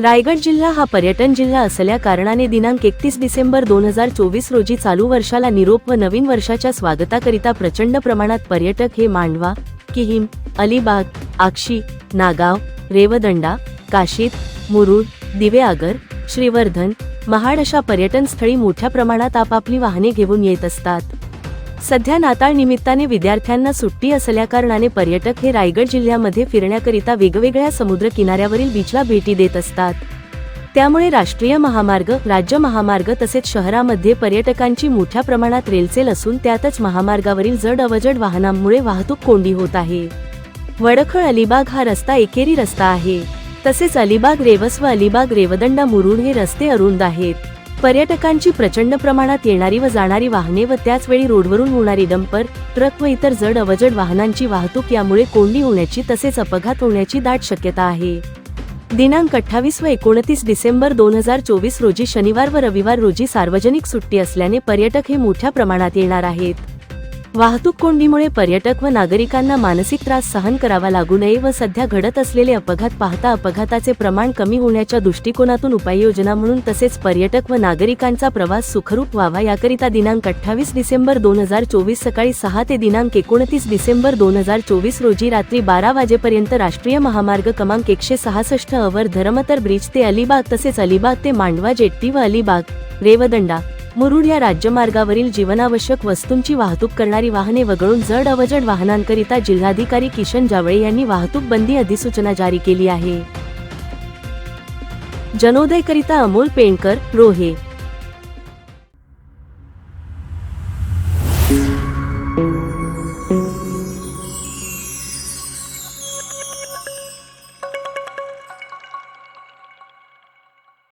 रायगड जिल्हा हा पर्यटन जिल्हा असल्या कारणाने दिनांक एकतीस डिसेंबर दोन हजार चोवीस रोजी चालू वर्षाला निरोप व नवीन वर्षाच्या स्वागताकरिता प्रचंड प्रमाणात पर्यटक हे मांडवा किहीम अलिबाग आक्षी नागाव रेवदंडा काशीद मुरुड दिवेआगर श्रीवर्धन महाड अशा पर्यटन स्थळी मोठ्या प्रमाणात आपापली वाहने घेऊन येत असतात. सध्या नाताळ निमित्ताने विद्यार्थ्यांना सुट्टी असल्याकारणाने पर्यटक हे रायगड जिल्ह्यामध्ये फिरण्याकरिता वेगवेगळ्या समुद्र किनाऱ्यावरील बीचला भेटी देत असतात. त्यामुळे राष्ट्रीय महामार्ग राज्य महामार्ग तसेच शहरामध्ये पर्यटकांची मोठ्या प्रमाणात रेलचेल असून त्यातच महामार्गावरील जड अवजड वाहनांमुळे वाहतूक कोंडी होत आहे. वडखळ अलिबाग हा रस्ता एकेरी रस्ता आहे. तसेच अलिबाग रेवस व अलिबाग रेवदंडा मुरुड हे रस्ते अरुंद आहेत. पर्यटकांची प्रचंड प्रमाणात येणारी व जाणारी वाहने व त्याचवेळी रोडवरून होणारी डंपर ट्रक व इतर जड अवजड वाहनांची वाहतूक यामुळे कोंडी होण्याची तसेच अपघात होण्याची दाट शक्यता आहे. दिनांक अठ्ठावीस व एकोणतीस डिसेंबर दोन हजार चोवीस रोजी शनिवार व रविवार रोजी सार्वजनिक सुट्टी असल्याने पर्यटक हे मोठ्या प्रमाणात येणार आहेत. वाहतूक कोंडीमुळे पर्यटक व नागरिकांना मानसिक त्रास सहन करावा लागू नये व सध्या घडत असलेले अपघात पाहता अपघाताचे प्रमाण कमी होण्याच्या दृष्टिकोनातून उपाययोजना म्हणून तसेच पर्यटक व नागरिकांचा प्रवास सुखरूप व्हावा याकरिता दिनांक अठ्ठावीस डिसेंबर दोन हजार चोवीस सकाळी सहा ते दिनांक एकोणतीस डिसेंबर दोन हजार चोवीस रोजी रात्री बारा वाजेपर्यंत राष्ट्रीय महामार्ग क्रमांक एकशे सहासष्ट अवर धरमतर ब्रिज ते अलिबाग तसेच अलिबाग ते मांडवा जेट्टी व अलिबाग रेवदंडा. मुरुड या राज्यमार्गावरील जीवनावश्यक वस्तूंची वाहतूक करणारी वाहने वगळून जड अवजड वाहनांकरिता जिल्हाधिकारी किशन जावळे यांनी वाहतूक बंदी अधिसूचना जारी केली आहे. जनोदयकरिता अमोल पेंडकर रोहे. thank you